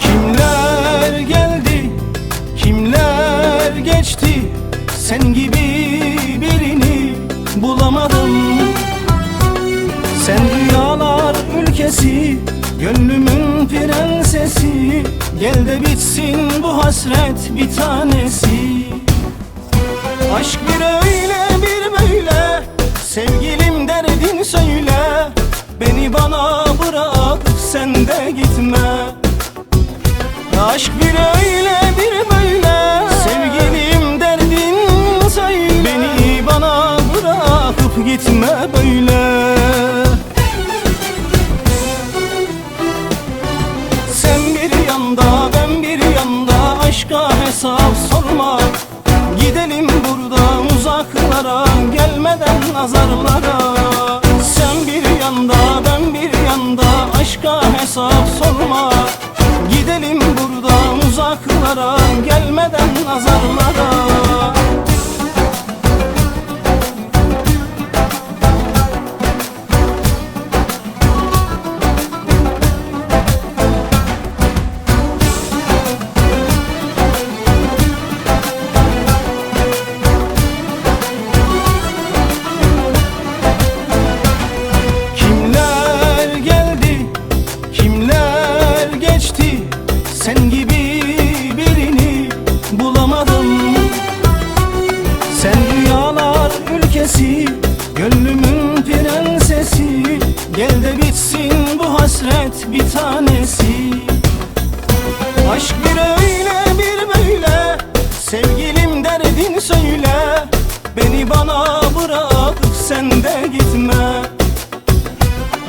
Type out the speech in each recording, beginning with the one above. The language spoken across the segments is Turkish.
Kimler geldi, kimler geçti? Sen gibi Sen rüyalar ülkesi, gönlümün prensesi. Gel de bitsin bu hasret bir tanesi. Aşk bir öyle bir böyle. Sevgilim derdin söyle. Beni bana bırak sen de gitme. Aşk bir öyle bir böyle. Sevgilim derdin söyle. Beni bana bırakıp gitme böyle Gelmeden nazarlara Sen bir yanda ben bir yanda Aşka hesap sorma. Gidelim buradan uzaklara Gelmeden nazarlara Gel de bitsin bu hasret bir tanesi. Aşk bir öyle bir böyle. Sevgilim derdin söyle. Beni bana bırak sen de gitme.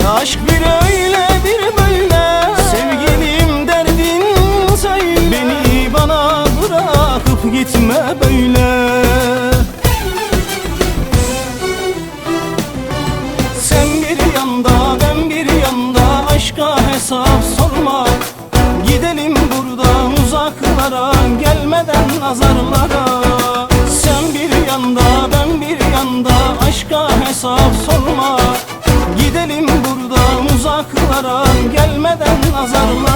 Aşk bir öyle bir böyle. Sevgilim derdin söyle. Beni bana bırakıp gitme böyle Aşka hesap sorma. Gidelim buradan uzaklara Gelmeden nazarlara. Sen bir yanda ben bir yanda Aşka hesap sorma. Gidelim buradan uzaklara Gelmeden nazarlara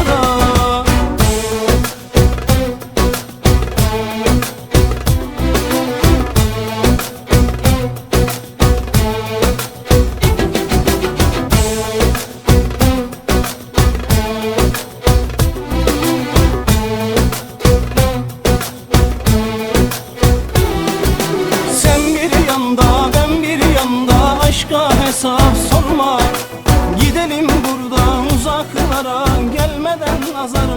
hesap sorma. Gidelim buradan uzaklara Gelmeden nazarlara